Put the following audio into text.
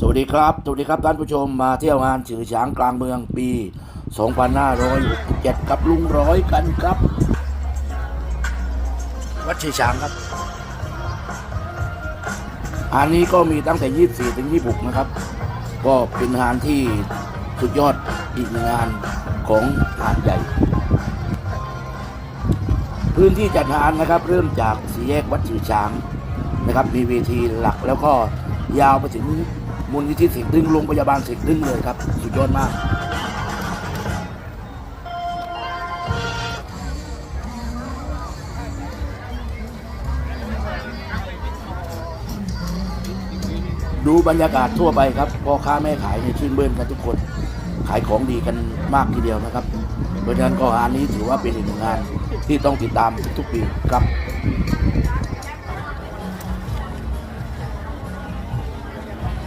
สวัสดีครับ สวัสดีครับท่านผู้ชมมาเที่ยวงานฉือฉางกลางเมืองปี 2567กับลุงร้อยกันครับ วัดฉือฉางครับ อันนี้ก็มีตั้งแต่ 24 ถึง 26 นะครับ ก็เป็นงานที่สุดยอดอีกงงานของหาดใหญ่ พื้นที่จัดงานนะครับ เริ่มจากสี่แยกวัดฉือฉางนะครับ มีเวทีหลักแล้วก็ยาวไปถึง มูลนิธิสิงห์ดึงโรงพยาบาลสิงห์ดึงเลยครับ สุดยอดมาก ดูบรรยากาศทั่วไปครับพ่อค้าแม่ขายในชื่นเบิ้นกันทุกคน ขายของดีกันมากทีเดียวนะครับเพราะฉะนั้นก็งานนี้ถือว่าเป็นอีกหนึ่งงานที่ต้องติดตามทุกๆปีครับ